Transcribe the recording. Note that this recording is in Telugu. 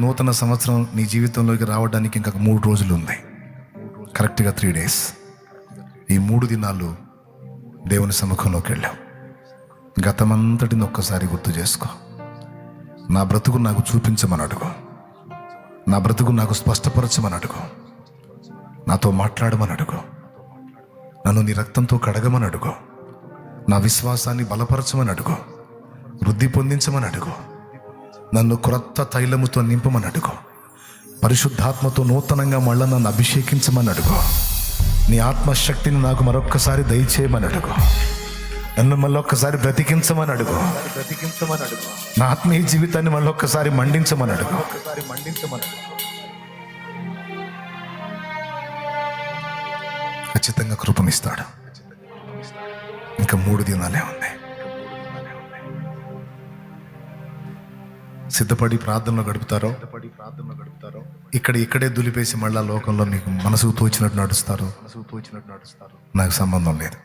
నూతన సంవత్సరం నీ జీవితంలోకి రావడానికి ఇంకా మూడు రోజులు ఉంది కరెక్ట్గా త్రీ డేస్ ఈ మూడు దినాలు దేవుని సముఖంలోకి వెళ్ళావు. గతమంతటిని ఒక్కసారి గుర్తు చేసుకో. నా బ్రతుకు నాకు చూపించమని అడుగు. నా బ్రతుకు నాకు స్పష్టపరచమని అడుగు. నాతో మాట్లాడమని అడుగు. నన్ను నీ రక్తంతో కడగమని అడుగు. నా విశ్వాసాన్ని బలపరచమని అడుగు. వృద్ధి పొందించమని అడుగు. నన్ను క్రొత్త తైలముతో నింపమని అడుగు పరిశుద్ధాత్మతో నూతనంగా మళ్ళా నన్ను అభిషేకించమని అడుగు. నీ ఆత్మశక్తిని నాకు మరొక్కసారి దయచేయమని అడుగు నన్ను మళ్ళొక్కసారి బ్రతికించమని అడుగు. బ్రతికించమని అడుగు నా ఆత్మీయ జీవితాన్ని మళ్ళొక్కసారి మండించమని అడుగు. ఒక్కసారి మండించమని అడుగు ఖచ్చితంగా కృపనిస్తాడు ఇంకా మూడు దినాలే ఉంది సిద్ధపడి ప్రార్థనలో గడుపుతారో? ఇక్కడ ఇక్కడే దులిపేసి మళ్ళా లోకంలో మీకు మనసుకు తోచినట్టు నడుస్తారు? మనసుకు తోచినట్టు నడుస్తారు? నాకు సంబంధం లేదు.